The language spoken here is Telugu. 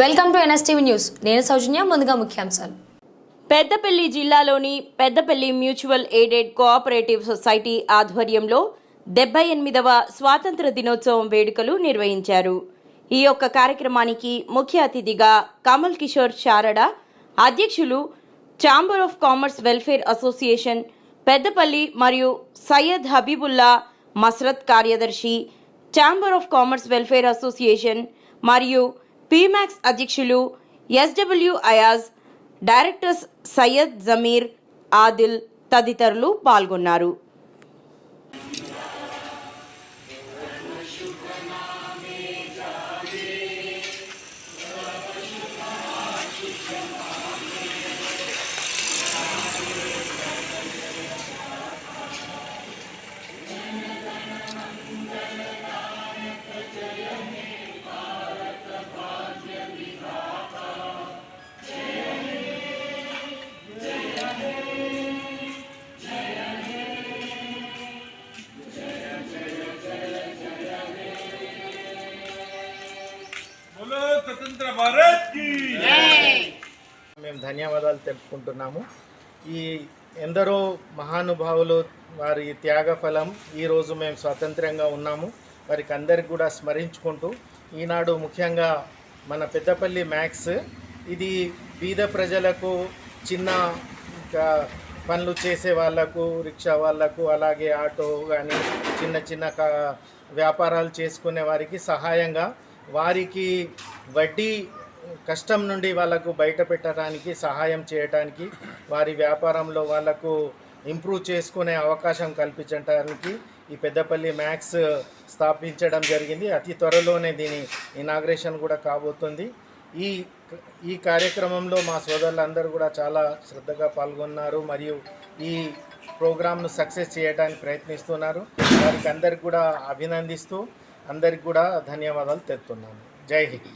Welcome to NSTV news. నేను సౌజన్య ముందుగా ముఖ్యాంశాలు. పెద్దపల్లి జిల్లాలోని Peddapalli mutual aided cooperative society ఆధ్వర్యంలో డెబ్బై ఎనిమిదవ స్వాతంత్ర దినోత్సవం వేడుకలు నిర్వహించారు. ఈ యొక్క కార్యక్రమానికి ముఖ్య అతిథిగా కమల్ కిషోర్ శారడ అధ్యక్షులు chamber of commerce welfare association Peddapalli మరియు సయ్యద్ హబీబుల్లా మస్రత్ కార్యదర్శి chamber of commerce welfare association మరియు పీమాక్స్ అధ్యక్షులు ఎస్డబ్ల్యూ అయాజ్ డైరెక్టర్స్ సయ్యద్ జమీర్ ఆదిల్ తదితరులు పాల్గొన్నారు. స్వతంత్ర భారత్ మేము ధన్యవాదాలు తెలుపుకుంటున్నాము. ఈ ఎందరో మహానుభావులు వారి త్యాగ ఫలం ఈరోజు మేము స్వతంత్రంగా ఉన్నాము. వారికి అందరికి కూడా స్మరించుకుంటూ ఈనాడు ముఖ్యంగా మన పెద్దపల్లి మ్యాక్స్ ఇది బీద ప్రజలకు చిన్న పనులు చేసే వాళ్ళకు రిక్షా వాళ్ళకు అలాగే ఆటో కానీ చిన్న చిన్న వ్యాపారాలు చేసుకునే వారికి సహాయంగా వారికి వడ్డీ కష్టం నుండి వాళ్ళకు బయట పెట్టడానికి సహాయం చేయడానికి వారి వ్యాపారంలో వాళ్ళకు ఇంప్రూవ్ చేసుకునే అవకాశం కల్పించడానికి ఈ పెద్దపల్లి మ్యాక్స్ స్థాపించడం జరిగింది. అతి త్వరలోనే దీని ఇనాగ్రేషన్ కూడా కాబోతుంది. ఈ ఈ కార్యక్రమంలో మా సోదరులందరూ కూడా చాలా శ్రద్ధగా పాల్గొన్నారు మరియు ఈ ప్రోగ్రామ్ను సక్సెస్ చేయడానికి ప్రయత్నిస్తున్నారు. వారికి అందరికి కూడా అభినందిస్తూ అందరికి కూడా ధన్యవాదాలు తెలుపుతున్నాను. జై హింద్.